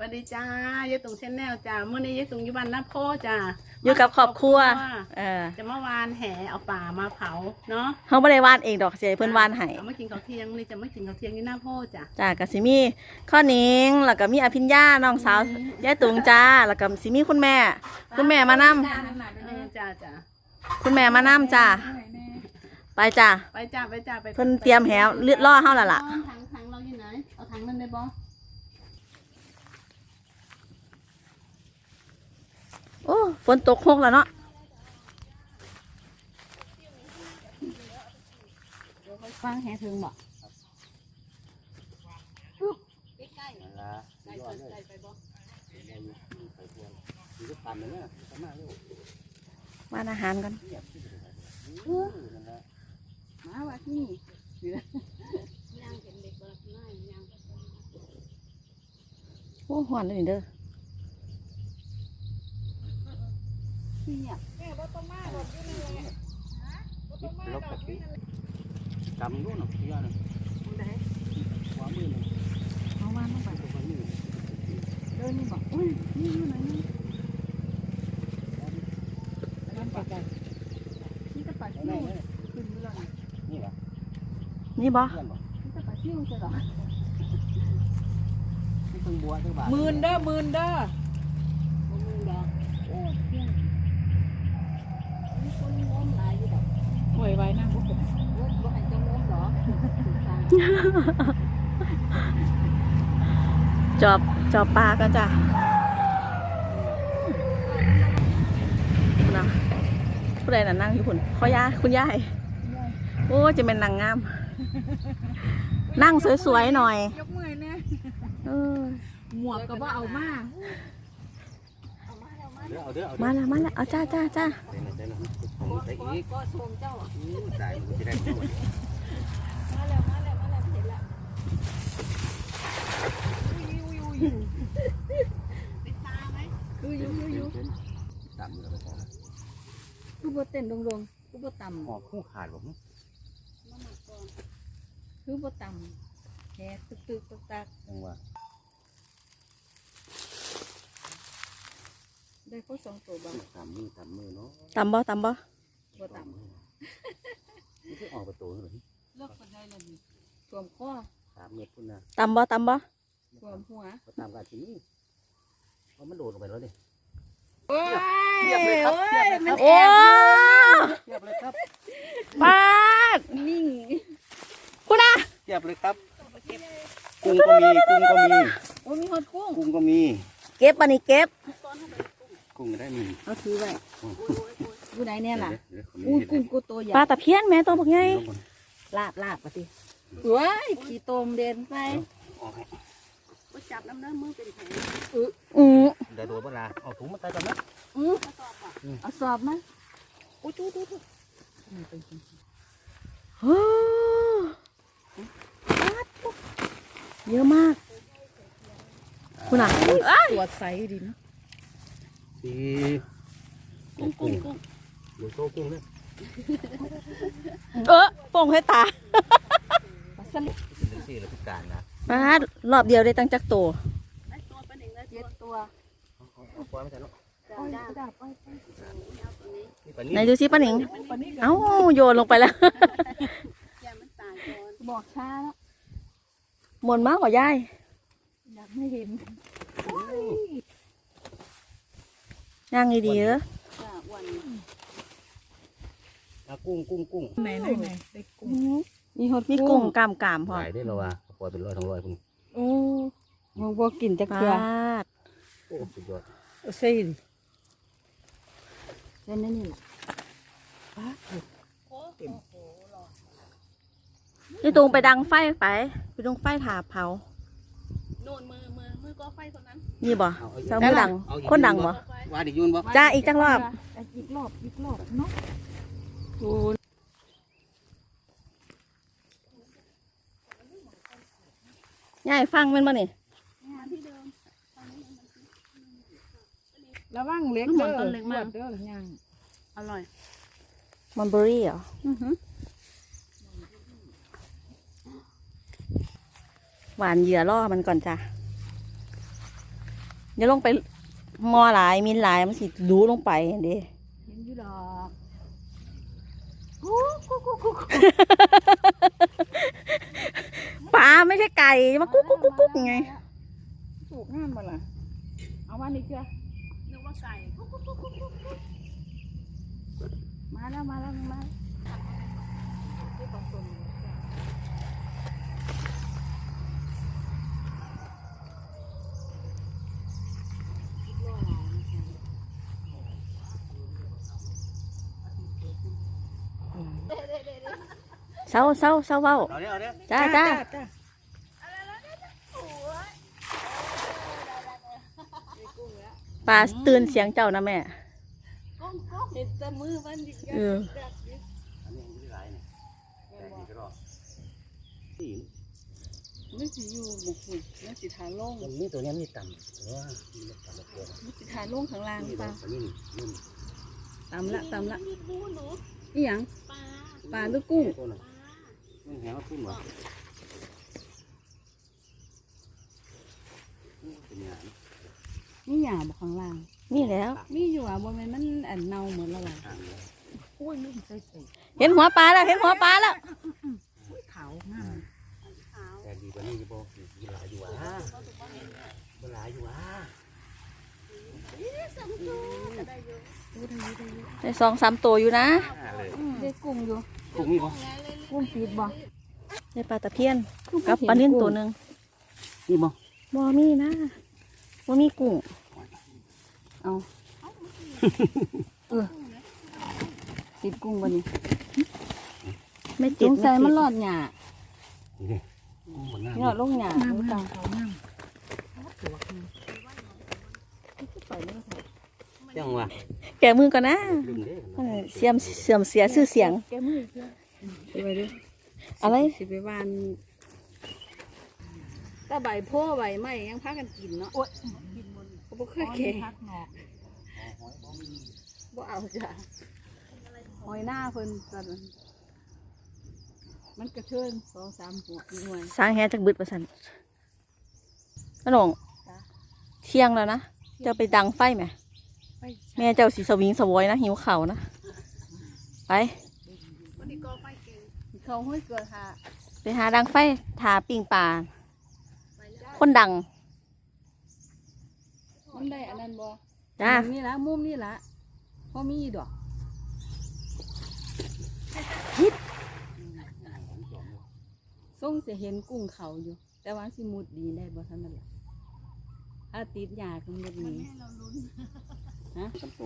สวัสดีจ้ายายตุงเชนแนลจ้าเมื่อนี้ยายตุงอยู่บ้านนาโพจ้าอยู่กับครอบครัวเออจะมาวานแห่เอาป่ามาเผาเนาะเฮาบ่ได้วานเองดอกเสียเพิ่นวานให้เอามากินข้าวเที่ยงนี่จะมากินข้าวเที่ยงที่หน้าโพจ้าจ้าก็สิมีข้อนิงแล้วก็มีอภิญญาน้องสาวยายตุงจ้าแล้วก็สิมีคุณแม่ คุณแม่มานํเออจ้าจ้าคุณแม่มานํจ้าไปจ้าไปจ้าไปจ้าไปเพิ่นเตรียมแหวเลือดล่อเฮาและล่ะถังถังเราอยู่ไหนเอาถังนั้นได้บ่ โอ้ฝนตกหกแล้วเนาะฟังแห่ถึงบ่นั่นละยอดเลยไปบ่ไปเที่ยวมีก็ปั่นเลยนะ สามารถเร็ววานอาหารกันอือนั่นละมาว่นี่ย่างเห็นเด็กบ่ล่ะย่างโอ้ฮ้อนเลยนี่เด้อเนี่ยลบตะกี้กำรู้เนาะยอดเลยขวามือเลยเอาวานลงไปขวามือเดินนี่บ่อุ้ยนี่อยู่ไหนนี่มันปากกันนี่ก็ปากเอาซิ่น่วเลยขึ้นอยู่แล้วนี่เหรอนี่บ่เพื่อกนี่ก็ปากซิ่วใช่หรอต้องบัวทั้งบาทหมื่นเด้อมื่นเด้อ บ่มีดอกโอ้เพียงมีคนงมหลายอยู่ดอก หวยไว้นะบุกเป็น เว้ยบ่ให้เจ้างมหรอถึงทาง จอบจอบปลากันจ้านะผู้ใดน่ะนั่งอยู่พุ่นขอย่าคุณยายโอ้จะเป็นนางงาม นั่งสวยๆหน่อยยกมือเนี่ยเออหมวกก็ว่าเอามาเดี๋ยวเอาเดี๋ยวเอามาแล้วมาแล้วเอาจ้าจ้าจ้าเดี๋ยวเดี๋ยวผมใส่อีกก็ชมเจ้าอะอู้ตายมันจะได้ตัวมาแล้วมาแล้วมาแล้วเห็นแล้ว ปิดตาไหมคืออยู่อยู่อยู่ต่ำเลยไปก่อนคือบ่เต้นดงๆคือบ่ต่หอบคู่ขาดผมำคือบ่ต่ำแค่ตึกตึกตักตักจังหวะได้เขาสองตัวบ้างต่ำมือต่ำมือเนาะตำบ่ตำบ่บ่ต่นี่คือออกประตูเลยำเลิกกันได้แล้วนี่สวมข้อ สามเมตรพุ่นนะตำบ่ตำบ่สวมหัวก็ตามกันที่นี่เพราะมันโดดลงไปแล้วดิโอ้ยเทียบเลยครับเทียบเลยครับโอ้เทียบเลยครับปาดนิ่งคุณอะเทียบเลยครับ กุ้งก็มีกุ้งก็มีโอ้ยมีฮอดกุ้งกุ้งก็มี เก็บอันนี้เก็บ กุ้งก็ได้มีเอาถือไว้อยู่ไหนเนี่ยล่ะเดี๋ยวเดี๋ยวอุ้ยเดี๋กุ้ยวงกูตัวใหญ่ปลาตะเพียนแม่ตัวบักไงเดี๋ยวลงก่อนลาบลาบปะติ ว้ายขี่ตมเด่นไปออกให้ก็จับน้ำเนื้อมือเป็นแผลอือเดี๋ยวโดดเวลาเอาถุงมาใส่ก่อนนะอือเอาสอบมาอุ้ยจู้จู้จู้โอ้เยอะมาก คุณอะตัวใสดินะสีกุ้งกุ้งกุ้งดูโซ่กุ้งเนี่ยเออฟงให้ตาปลา สลิดเป็นสีแล้วพิการนะปาดรอบเดียวได้ตั้งจักตัวได้ตัวเป็นเองได้ตัเจ็วดตัวเอาเอาเอาปล่อยไม่ใช่เนาะจ้าโอ้ยจ้าดาบไปไปนี่ปลาไหนนี่ดูสิป้าหนิงปลานี่เอ้าโยนลงไปแล้ว แกมันตายก่อนบอกช้าแล้วหมนมากกว่ายายอยากไม่เห็นย่างดีๆเด้อจ้าอ้วนเอากุ้งกุ้งกุ้งไหนไหนไหนได้กุ้ง มีฮอดมีกุ้งกามกามๆพอขายได้แล้วว่ะปล่อยเป็นร้อยสองร้อยพุ่งโอ้มองบ่กินจักปเทื่อาดโอ้สุดยอดใช่ดิเส้นนั่นนี่แหละนี่ตูงไปดังไฟไปไปดังไฟถาเผานู่นมือมือมือก็ไฟคนนั้นนี่บ่เอาอีกเจ้ามือดังเอาอีกคนดังบ่ก็ไฟว่าดิยูนบ่จ้าอีกจังรอบอีกรอบอีกรอบเนาะโอ้ ยายฟังแมันบ่นี่ระวังเล็กเด้อเล็กมากเด้อย่างอร่อยมันเบอรี่เหรออือหือหวานเหยื่อล่อมันก่อนจ้ะอย่าลงไปมอหลายมินหลายมันสิดูลงไปอันเด้เห็นอยู่ดอก กุ๊กกุ๊กกุ๊กกุ๊กปลาไม่ใช่ไก่จะมากุ๊กกุ๊กกุ๊กกุ๊กยังไงสูกงามบ่ล่ะเอามานี่เจ้านึกว่าไก่มาแล้วมาแล้วมาที่ปลาส้มเศร้าเศร้าเศร้าเว้าเอาเนี่ยเอาเนี่ยจ้าจ้า จ้า ปลาตื่นเสียงเจ้านะแม่ก้มก้มเห็นแต่มือมันดิเอออันนี้มันไม่ได้หลายเนี่ยแต่ดีก็รอนี่ไม่สิอยู่บุกฝุ่นไม่สิทาโล่งมันนี่ตัวเนี้ยมีต่ำแต่ว่ามันไม่ต่ำตัวไม่สิทาโล่งข้างล่างนี่ปตัลาวนี่นี่ตำละตำละมีบูหนูอีหยังปลาปลาหรือกุ้งตัวน่ะมันแหวขึ้นหรอเป็นอย่าง นี้นี่หยาบข้างล่าง นี่แล้ว มีอยู่อะบ่แม่นมันอันเน่าเหมือนและล่ะทางนี้โอ้ยลืมใส่ใส่เห็นหัวปลาแล้ว เห็นหัวปลาแล้ว ขาวงามขาวแต่ดีกว่านี้จะบอกมีหลายอยู่อะมีหลายอยู่อะสองตัวก็ได้เยอะพูดให้ได้อยู่ได้สองสามตัวอยู่นะเลยได้กุ้งอยู่กุ้งมีบ่กุ้งฟีดบ่ได้ปลาตะเพียนกับปลานิ่นตัวหนึ่งมีบ่บ่มีนะ บ่มีกุ้ง เอาเออติดกุ้งบ่นี่ไม่สติดงสัยมันไติดรอดหยานี่กุ้งมันงามนี่รอดลงหยางามดูงาตามเขางามไปเลยค่ะจังวะแกะมือก่อนนะลืมเด้เออเสียมเสื่อมเสียชื่อเสียง แกมือเพื่อไปดูอะไรสิไปวาน แต่ใบโพใบไม้ยังพากันกินเนาะโอ้ยเขาบ่เคยเก่บ่เอาจ้ะหอยหน้าเพิ่นตอนนั้นมันกระเทินสองสามหัวอีกหน่วยสร้างแฮจากบึดประสันขนงจ้ะเที่ยงแล้วนะเจ้าไปดังไฟไหมไปแม่เจ้าสีสวิงสวอยนะหิวเข่าวนะ ไปวันนี้ก็ไฟเก่งเขาห้อยเกลือค่ะไปหาดังไฟถาปิ่งปลา คนดังมันได้อันนั้นบ่จ้ามุมนี่ละมุมนี่ละพอมีดอกส่งจะเห็นกุ้งเขาอยู่ แต่ว่าสิมุดดีได้บ่ท่านนั่นล่ะถ้าติดยาก็มุดหนี้ให้เราลุ้นคำโต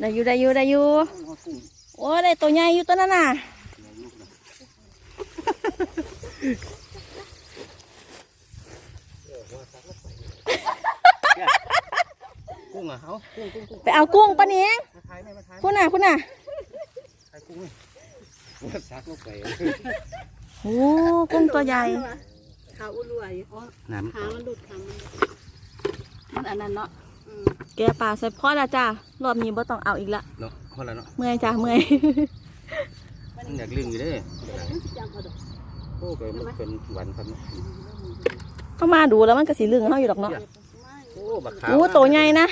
ได้อยู่ได้อยู่ได้อยู่เอากุ้งโอ้ได้ตัวใหญ่อยู่ตัวนั้นน่ะ กุ้ง อะเอากุ้งกุ้งกุ้งไปเอากุ้งปะเนียงมาถ่ายไหมมาถ่ายพุ่นน่ะพุ่นน่ะถ่ายกุ้งไหมว่าซักลงไปโอ้กุ้งตัวใหญ่ขาอุ่นรวยอ๋อน้ำขามันหลุดขามันมันอันนั้นเนาะแกปลาใส่พ่อแล้วจ้ารอบนี้บ่ต้องเอาอีกละเนาะพอแล้วเนาะเมื่อยจ้าเมื่อยมันอยากลืมอยู่เด้มันสิจำเอาดอกโอ้ก็มันเป็นหวันครับเนาะเข้ามาดูแล้วมันก็สีเหลืองเฮาอยู่ดอกเนาะโอ้บักขาวโอ้ตัวใหญ่นะ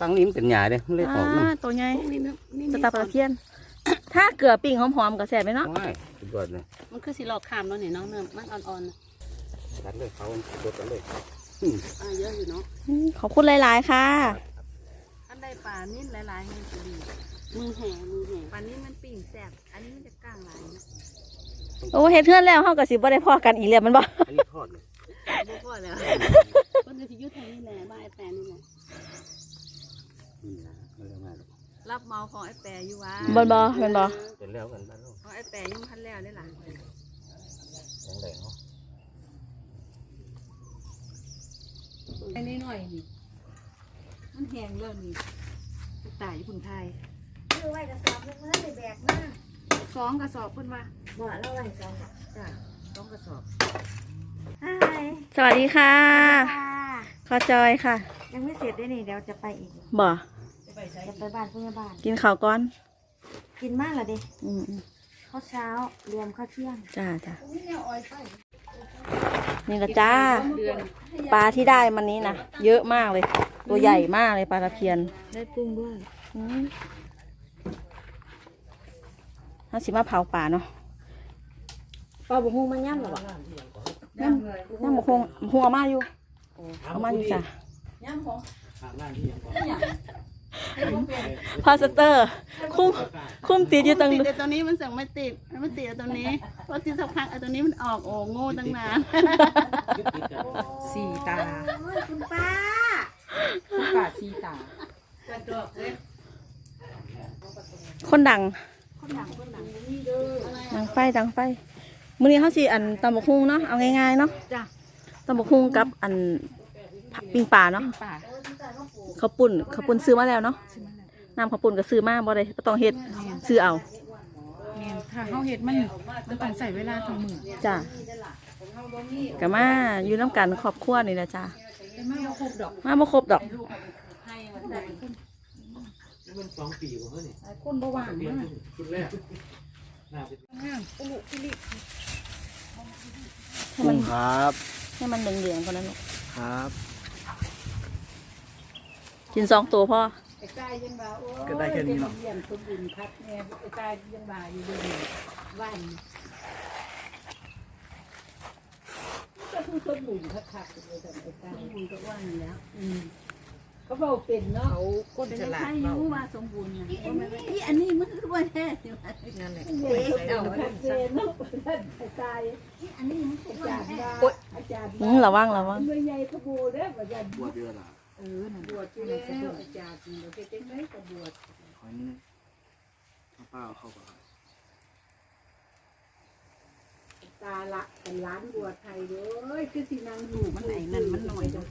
ฟังนี้มันเป็นหยาเด้มันเลยออกอ่าเนาะตัวใหญ่นี่นะนี่สตาร์ปลาตะเพียน ถ้าเกลือปิ้งหอมๆก็แซ่บไหมเนาะว้ายสุดยอดเลยมันคือสิหลอกขามเนาะเนี่ยเนาะเนื้อมันอ่อนๆน่ะตัดเลยเขาสดกันเลยอ่าเยอะอยู่เนาะอืมขอบคุณหลาย ๆ ค่ะอันใดปลานิ่นหลายๆให้จะดีมือแห่มือแห่ปลานิ่นมันปิ่งแสบอันนี้มันจะก้างหลายนะโอ้เฮ็ดเทือนแล้วเฮาก็สิบ่ได้พอกันอีกแล้วแมันบ่อันนี้ทอดเลยบ่พอแล้วคนจะยุทธนี่แหละบ้านไอ้แปรนี่แหละ นี่นะมันเร็วมากเลย รับเมาของไอ้แปรอยู่วะบ่บ่แม่นบ่เป็นแล้วกันบ้านเราของไอ้แปรยังพันแล้วได้หลานแข็งแรงเนาะไอ้นี่หน่อยนี่มันแห้งแล้วนี่ตายอยู่พุ่นไทยคือไว้กระสอบนึงเมื่อได้แบกมาสองกระสอบเพิ่นว่าบ่เราไว้สองดอกจ้ะสองกระสอบฮายสวัสดีค่ะค่ะ ขอจอยค่ะ ยังไม่เสร็จด้วยนี่เดี๋ยวจะไปอีกบ่ จะไปใช้จะไปบ้านเพื่อนบ้าน กินข้าวก่อนกินมากเหรอดิอืมข้าวเช้ารวมข้าวเที่ยงๆจ้าจ้านี่แนวอ้อยไปนี่ละจ้าเดือนปลาที่ได้มันนี้นะเยอะมากเลย ตัวใหญ่มากเลยปลาตะเพียน ได้กุ้งด้วยอืมถ้าสิมาเผาป่าเนาะปลาบุกฮงมันย่ำหรอวะย่ำย่ำบุกฮงบุกฮงเอามาอยู่เอามาอยู่จ้ะทางด้านที่ยังก่อน พาสเตอร์ คุ้มคุ้มติดอยู่ตรงติดไอ้ตัวนี้มันสั่งไม่ติดมันไม่ติดไอ้ตัวนี้เพราะที่สักพักไอ้ตัวนี้มันออกโอ้โง่ตั้งนานยึดติดกันสี่ตาคุณป้าคุณป่าสี่ตาคนดังดังไฟดังไฟมื้อนี้เขาสิอันตำบักฮุงเนาะเอาง่ายๆเนาะจ้ะตำบักฮุงกับอันปิ้งปลาเนาะป่า ข้าวปุ่นข้าวปุ่นซื้อมาแล้วเนาะน้ำข้าวปุ่นก็ซื้อมาบ่ได้บ่ต้องเฮ็ดซื้อเอาแม่นถ้าเฮาเฮ็ดมันมันต้องใส่เวลาทั้งมื้อจ้ะก็มาอยู่น้ำกันครอบครัวนี่แหละจ้ะแต่มาบ่ครบดอกมาบ่ครบดอกมันสองปีกว่าเฮ้ยนี่คนบ่ว่างเรียนมาชุดแรกน่าจะงามอุลุอุลิให้มันครับ ให้มันเหลืองๆกว่านั้นลูกครับ กินสองตัวพ่อไอ้ใต้ยังว่าโอ้ยก็ได้แค่นี้เนาะ เยี่ยมสมบูรณ์ครับแม่ไอ้ใต้ยังว่าอยู่เด้อว่านก็คือสมบูรณ์คักๆเลยแต่ไอ้ใต้สมบูรณ์ก็ว่างอยู่แล้วอืมเขาเว้าเป็นเนาะเขาคนเป็นฉลาดใครเว้ารู้ว่าสมบูรณ์นะว่าไม่อีอันนี้มันคือว่าแท้ใช่ไหมนั่นแหละเด็กเอาชัดเจนเนาะไอ้ใต้อันนี้มันคืออาว่าจารย์แท้ว่าอาจารย์อืมระวังระวัง เมื่อใหญ่ขบูเด้อว่าจะบวชเดือนละเออนั่นบวชอยู่แล้วอาจารย์นี่เราจะจังได๋ก็บวชขอนี้ข้าวเปล่าเข้าก่อนตาละเป็นร้านบัวไทยเด้อคือสินางอยู่มันไหนนั่นมันหน่อยเด้อ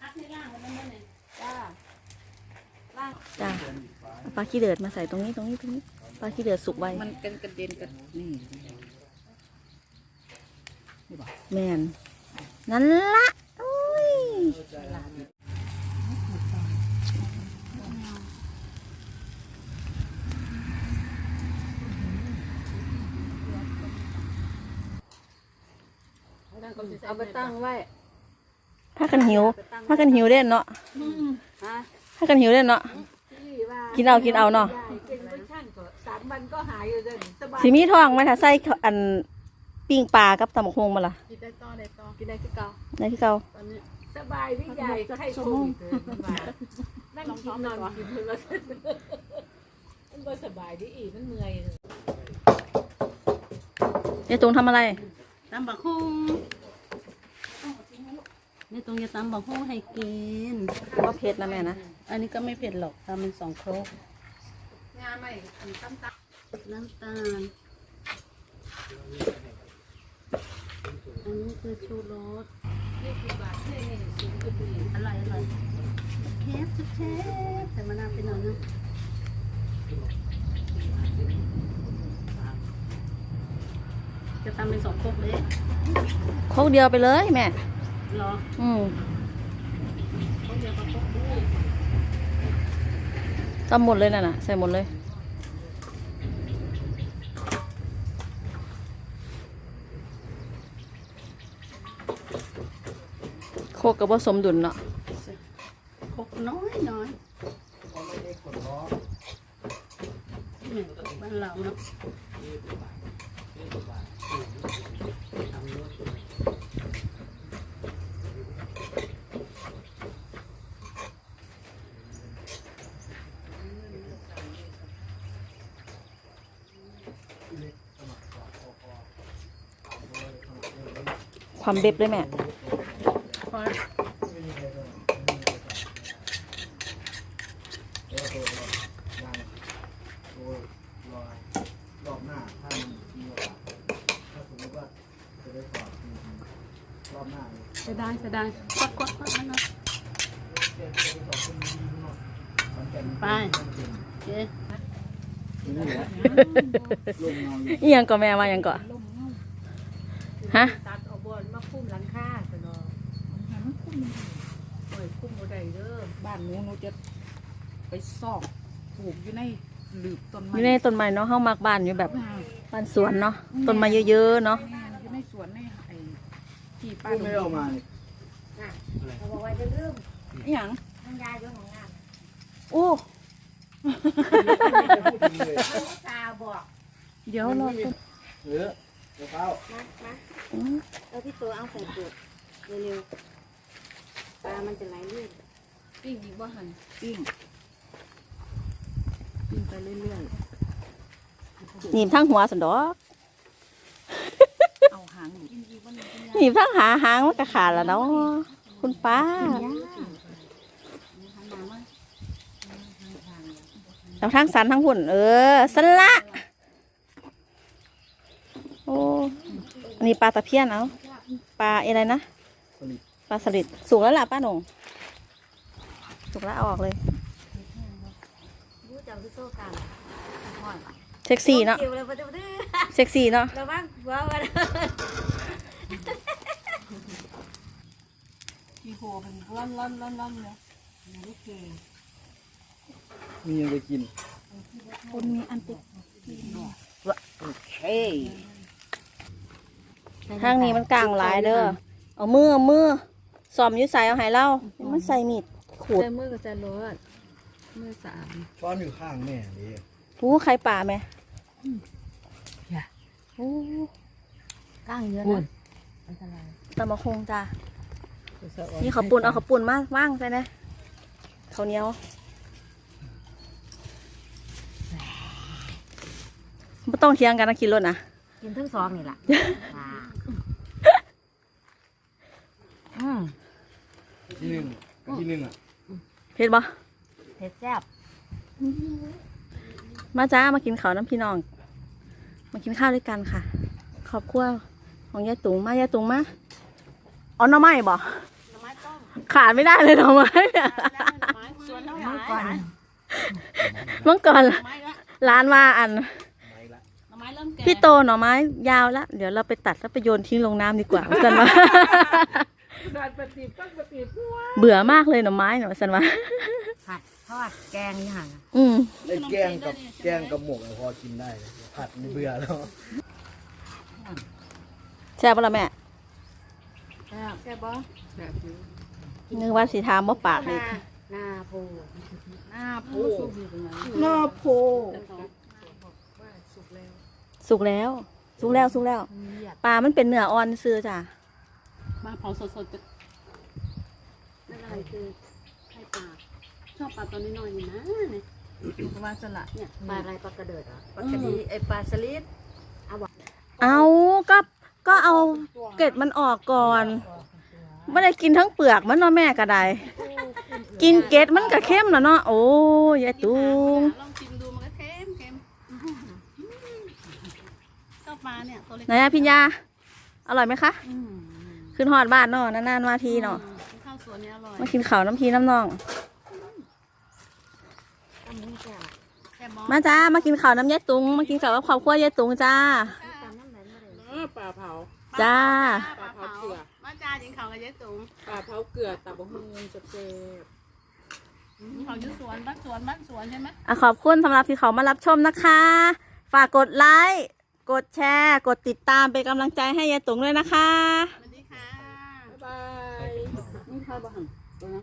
พักในล่างมันนั่นเลยจ้าจ้ะเอาปลาขี้เดือดมาใส่ตรงนี้ตรงนี้ตรงนี้ปลาขี้เดือดสุกไว้มันกันกระเด็นกันนี่ แมนนั่นละอุ้ยเอาไปตั้งไว้ถ้ากันหิวถ้ากันหิวเด่นเนาะฮะถ้ากันหิวเด่นเนาะที่ว่ากินเอากินเอาเนาะยายเป็นไปช่างก็สามวันก็หายอยู่เด้อสบายสีมีทองไหมถ้าใส่อัน ปิ้งปลากับตำบักฮงมาล่ะกินได้ต่อได้ต่อกินได้คือเก่าในที่เก่าตอนนี้สบายพี่ใหญ่ใครโควิดเด้อมันว่านั่งกินนอนกินเพิ่นว่ามันบ่สบายดิอีมันเมื่อยยายตรงทำอะไรตำบักหุ่งนี่ตรงจะตำบักหุ่งให้กินว่าเผ็ดนะแม่นะอันนี้ก็ไม่เผ็ดหรอกตำเป็นสองครกงานใหม่อันตั้มตักน้ำตาล อันนี้คือชูรสนี่คือบาทเท่นี่สูงขึ้นไปอีกอร่อยอร่อยเชฟสุดเชฟแต่มะนาวไปหน่อยนึงจะตำเป็นสองครกเลยโคกเดียวไปเลยแม่เหรออืมครกเดียวกับครกด้วยตำหมดเลยน่ะนะใส่หมดเลย โคกกับผสมดุลเนาะครกน้อยน้อยนี่บ้านเราเนาะความเบ็บเลยแม่ พอ รอบหน้าถ้ามันมีโอกาสถ้าสมมติว่าจะได้สอบจริงๆรอบหน้าเนี่ย จะได้จะได้ควักควักควักมันเนาะ จะได้สอบคนดีๆเนาะขอนแก่น ไปโอเค นี่แหละลง เงาอยู่อีหยังก็แม่มาหยังก็ฮะตัดเอาบอนมาคุ้มหลังคาซะเนาะโอ้ยคุ้มบ่ได้เด้อบ้านหนูหนูจะไปซอกปลูกอยู่ในหลืบต้นอไม้ยู่ในต้นไม้เนาะเฮามักบ้านอยู่แบบอ่าบ้านสวนเนาะต้นไม้เยอะๆเนาะอยู่ในสวนในไอ้ที่ป้าไม่ได้เอามานี่เขาบอกว่าจะลืมอหย่างน้ำยาอยู่ของงานโอ้ เขาตาบอกเดี๋ยวรอต้นเออเดี๋ยวเข้ามามาเอาพี่ตัวเอาใส่เปลือกเร็วๆปลามันจะไหลลื่นปิ้งอีกบ่หันปิ้งปิ้งไปเรื่อยหนีบทั้งหัวสันดอกๆ เอาหางหนีบทั้งหาหางมันก็ขาดแล้วเนาะคุณป้า ทั้งสันทั้งหุ่น เออสันละโอ้อันนี้ปลาตะเพียนเอาปลาอะไรนะสลิดปลาสลิดสุกแล้วล่ะป้าหนงสุกแล้วเอาออกเลยรู้จักพี่โซ่กันเซ็กซี่เนาะเกี่ยวเลยพอดีเซ็กซี่เนาะระวังหัวมันที่โหเป็นร่อนร่อนร่อนร่อนเลยโอเค มียังไปกินคุณมีอันติดเฮ้ยทางนี้มันกลางหลายเด้อ เอามือเอามือสอมอยุ่ใส่เอาใหายเล่ามันใส่มีดขูดใส่มือก็จะรดมือสามช้อนอยู่ข้างแม่ดิหูใครป่าไหมอย่าโอ้ก้างเยอะคุนะณอันตรายตำมะคงจ้านี่ข้าวปุ่นเอาข้าวปุ่นมาว่างใส่นะข้าวเหนียวไม่ ต้องเทียงกันนะกินรถนะกินทั้งสองนี่แหละอ่าอืมที่หนึ่งที่หนึ่งอะเผ็ดบ่เผ็ดแซ่บมาจ้ามากินข้าวน้ำพี่น้อง มากินข้าวด้วยกันค่ะ ขอบครัวของยายตุงมายายตุงมาเอาหน่อไม้บ่ขาดไม่ได้เลยหน่อไม้เนี่ยส่วนน้องเมื่อก่อนเมื่อก่อนร้านว่าอัน พี่โตหน่อไม้ยาวแล้วเดี๋ยวเราไปตัดแล้วไปโยนทิ้งลงน้ำดีกว่าสันว่าการปฏิบัติปฏิบัติเบื่อมากเลยหน่อไม้เนาะสันว่าผัดทอดแกงนี่ห่างอืมไอ้แกงกับแกงกับหมกอะพอกินได้นะผัดนี่เบื่อแล้ว แซ่บปะล่ะแม่แซ่บแก่บ่แบบนี้นึกว่าสีทามว่าปากนี่หน้าปูหน้าโอ้ปูสุกอยู่ตรงนั้นหน้าโพว่าสุกแล้ว สุกแล้ว สุกแล้วสุกแล้วปลามันเป็นเนื้ออ่อนซื้อจ้ะมาเผาสดๆจะนั่นอะไรคือไข่ปลาชอบปลาตัวน้อยๆนี่นะเนี่ยว่าสละเนี่ยปลาอะไรปลากระเดิดเหรอปกติไอ้ปลาสลิดเอาก็ก็เอาเกล็ดมันออกก่อนไม่ได้กินทั้งเปลือกมันเนาะแม่ก็ได้ กินเกล็ดมันก็เข้มแล้วเนาะโอ้ยยายตุงลองชิมดูมันก็เค็มเค็มชอบ ปลาเนี่ยตัวเล็กไหนอะพิญญาอร่อยไหมคะขึ้นหอดบ้านเนาะนานๆมาทีเนาะข้าวสวนเนี่ยอร่อยมากินข้าวน้ำพีน้ำนอง ตำนี้แซ่บแซ่บบ่มาจ้ามากินข้าวน้ำยายตุงมากินข้าวกับครอบครัวยายตุงจ้า ตำน้ำไหลไม่ได้เออปลาเผา จ้า ปลาเผามาจ้าจิงเขากับยายตุ๋มปลาเผาเกลือตับะฮุงเจ็บเขาอยู่สวนบ้านสวนบ้านสวนใช่ไหม อะขอบคุณสำหรับที่เขามารับชมนะคะ ฝากกดไลค์ กดแชร์ กดติดตามเป็นกำลังใจให้ยายตุงด้วยนะคะ สวัสดีค่ะ บ๊ายบายนี่ข้าวบ้าน